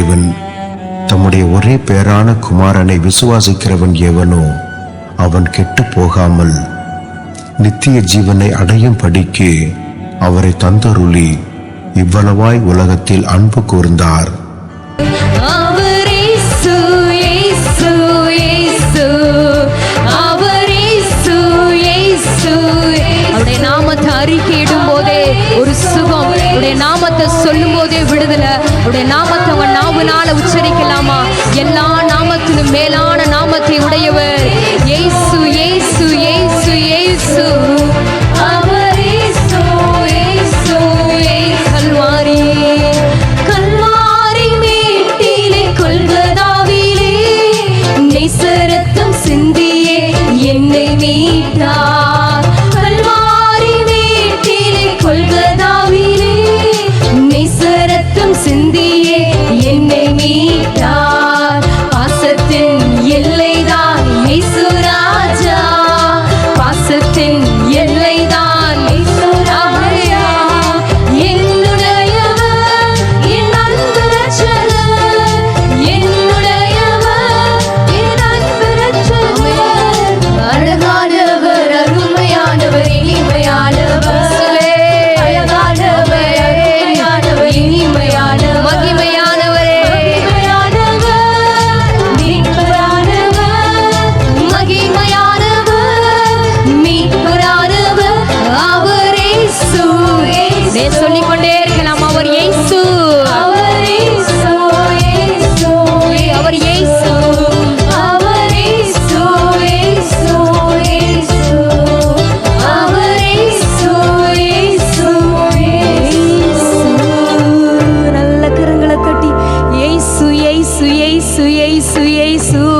தேவன் தம்முடைய ஒரே பேரான குமாரனை விசுவாசிக்கிறவன் எவனோ அவன் கெட்டு போகாமல் நித்திய ஜீவனை அடையும் படிக்கு அவரை தந்தருளி இவ்வளவாய் உலகத்தில் அன்பு கூர்ந்தார் அவர் இயேசு, இயேசு, இயேசு. அவர் இயேசு, இயேசு, இயேசு. அவருடைய நாமத்தை அறிக்கையிடும் போதே ஒரு சுகம் உடைய நாமத்தை சொல்லும் போதே விடுதலை. உடைய நாமத்தை அவன் நாவுனால உச்சரிக்கலாமா? எல்லா நாமத்திலும் மேலான நாமத்தை உடையவர். ஏசு ஏசு ஏசு ஏசு சிந்தியே என்னை மீட்டா. criei isso.